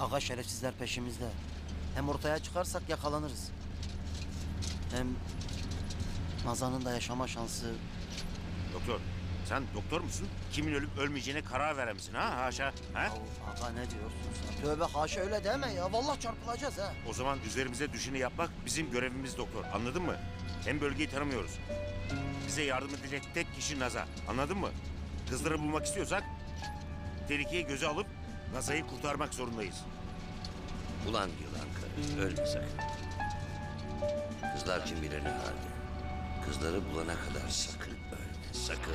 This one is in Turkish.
Aga şerefsizler peşimizde. Hem ortaya çıkarsak yakalanırız. Hem Nazan'ın da yaşama şansı Doktor, sen doktor musun? Kimin ölüp ölmeyeceğine karar veren misin ha haşa? Ha? Aga ne diyorsun sen? Tövbe haşa öyle deme ya. Vallahi çarpılacağız ha. O zaman üzerimize düşeni yapmak bizim görevimiz doktor. Anladın mı? Hem bölgeyi tanımıyoruz. Bize yardım edecek tek kişi Naza. Anladın mı? Kızları bulmak istiyorsak tehlikeyi göze alıp Naza'yı kurtarmak zorundayız. Ulan yılan karı ölme sakın. Kızlar kim bilir ne halde. Kızları bulana kadar sakın ölme sakın.